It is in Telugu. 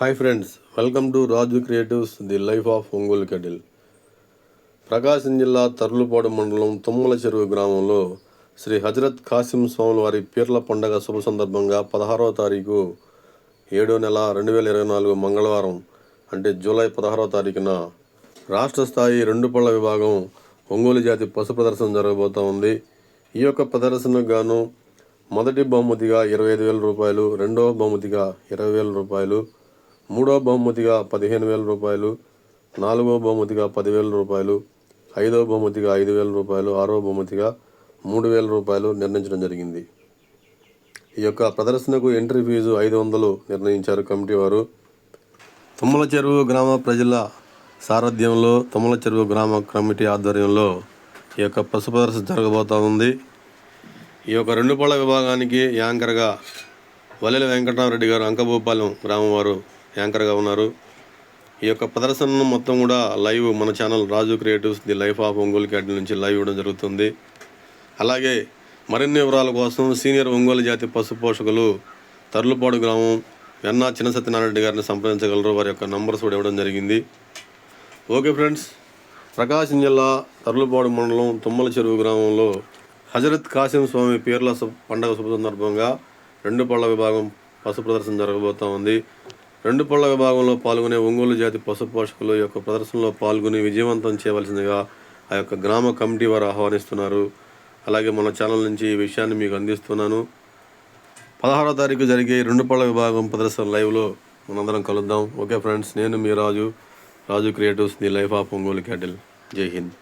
Hi friends welcome to Raju creatives the life of Ongole cattle Prakasam జిల్లా తర్లుపాడు మండలం తుమ్మల చెరువు గ్రామంలో శ్రీ హజరత్ కాసిం స్వాముల వారి పీర్ల పండగ శుభ సందర్భంగా పదహారవ తారీఖు ఏడో నెల రెండు వేల ఇరవై నాలుగు మంగళవారం అంటే జూలై పదహారవ తారీఖున రాష్ట్ర స్థాయి రెండు పళ్ళ విభాగం ఒంగోలు జాతి పశు ప్రదర్శన జరగబోతూ ఉంది. ఈ యొక్క ప్రదర్శనకు గాను మొదటి బహుమతిగా ఇరవై ఐదు వేల రూపాయలు రెండవ బహుమతిగా ఇరవై వేల రూపాయలు మూడవ బహుమతిగా పదిహేను వేల రూపాయలు నాలుగవ బహుమతిగా పదివేల రూపాయలు ఐదవ బహుమతిగా ఐదు వేల రూపాయలు ఆరవ బహుమతిగా మూడు వేల రూపాయలు నిర్ణయించడం జరిగింది. ఈ యొక్క ప్రదర్శనకు ఎంట్రీ ఫీజు ఐదు వందలు నిర్ణయించారు కమిటీ వారు. తుమ్మల చెరువు గ్రామ ప్రజల సారథ్యంలో తుమ్మల చెరువు గ్రామ కమిటీ ఆధ్వర్యంలో ఈ యొక్క పశు ప్రదర్శన జరగబోతూ ఉంది. ఈ యొక్క రెండు పళ్ళ విభాగానికి యాంకర్గా వల్లెల వెంకటరామరెడ్డి గారు అంకభూపాలెం గ్రామం వారు యాంకర్గా ఉన్నారు. ఈ యొక్క ప్రదర్శనను మొత్తం కూడా లైవ్ మన channel Raju creatives the life of Ongole cattle నుంచి లైవ్ ఇవ్వడం జరుగుతుంది. అలాగే మరిన్ని వివరాల కోసం సీనియర్ ఒంగోలు జాతి పశు పోషకులు తర్లుపాడు గ్రామం వెన్నా చిన్న సత్యనారాయణ గారిని సంప్రదించగలరు. వారి యొక్క నంబర్స్ కూడా ఇవ్వడం జరిగింది. ఓకే ఫ్రెండ్స్ ప్రకాశం జిల్లా తర్లుపాడు మండలం తుమ్మల చెరువు గ్రామంలో హజరత్ కాసిం స్వామి పీర్ల సు- పండగ శుభ సందర్భంగా రెండు పళ్ళ విభాగం పశు ప్రదర్శన జరగబోతూ ఉంది. రెండు పళ్ళ విభాగంలో పాల్గొనే ఒంగోలు జాతి పశు పోషకులు యొక్క ప్రదర్శనలో పాల్గొని విజయవంతం చేయవలసిందిగా ఆ యొక్క గ్రామ కమిటీ వారు ఆహ్వానిస్తున్నారు. అలాగే మన ఛానల్ నుంచి ఈ విషయాన్ని మీకు అందిస్తున్నాను. పదహారో తారీఖు జరిగే రెండు పళ్ళ విభాగం ప్రదర్శన లైవ్లో మనందరం కలుద్దాం. ఓకే ఫ్రెండ్స్ నేను మీ Raju. Raju creatives the life of Ongole cattle. జై హింద్.